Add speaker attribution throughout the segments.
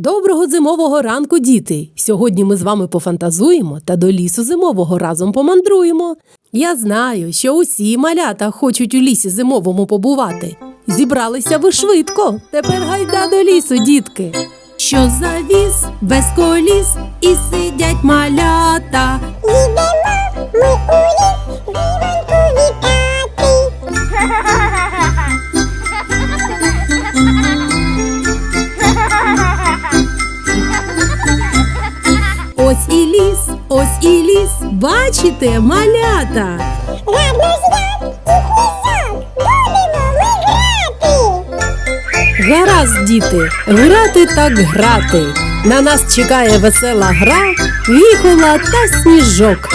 Speaker 1: Доброго зимового ранку, діти! Сьогодні ми з вами пофантазуємо та до лісу зимового разом помандруємо. Я знаю, що усі малята хочуть у лісі зимовому побувати. Зібралися ви швидко. Тепер гайда до лісу, дітки. Що завіз без коліс і сидять малята.
Speaker 2: Їдемо ми у ліс,
Speaker 1: ось і ліс. Бачите, малята.
Speaker 2: Будемо ми грати.
Speaker 1: Гаразд, діти, грати так грати. На нас чекає весела гра, віхола та сніжок.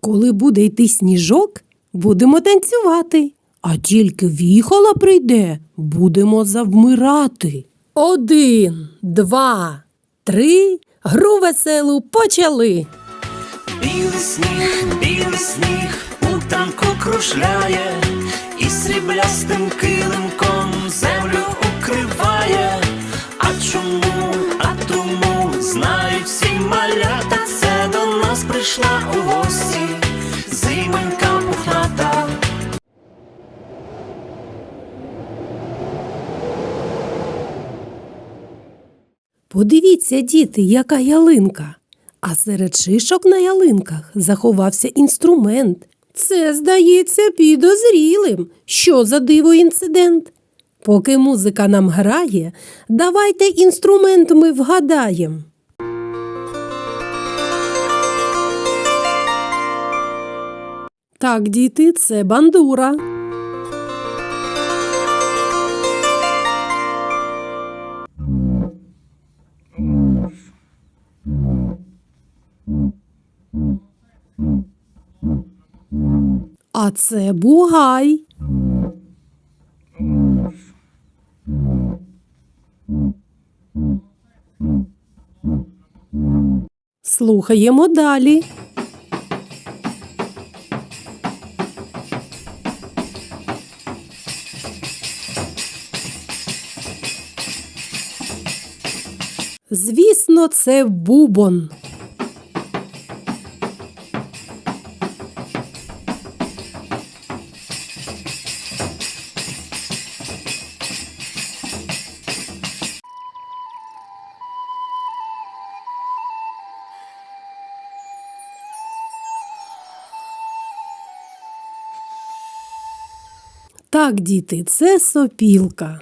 Speaker 1: Коли буде йти сніжок, будемо танцювати. А тільки віхола прийде, будемо завмирати. Один, два, три. Гру веселу почали.
Speaker 3: Білий сніг, білий сніг у танку кружляє, і сріблястим килимком землю укриває. А чому, а тому знають всі малята, це до нас прийшла у гості, зимонька
Speaker 1: Подивіться, діти, яка ялинка. А серед шишок на ялинках заховався інструмент. Це, здається, підозрілим. Що за диво інцидент? Поки музика нам грає, давайте інструмент ми вгадаємо. Так, діти, це бандура. А це бугай. Слухаємо далі. Звісно, це бубон. Так, діти, це сопілка.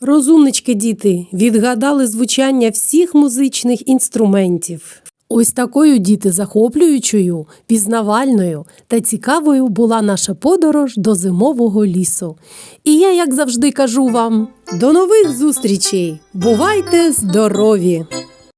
Speaker 1: Розумнички, діти, відгадали звучання всіх музичних інструментів. Ось такою діти захоплюючою, пізнавальною та цікавою була наша подорож до зимового лісу. І я, як завжди, кажу вам: до нових зустрічей! Бувайте здорові!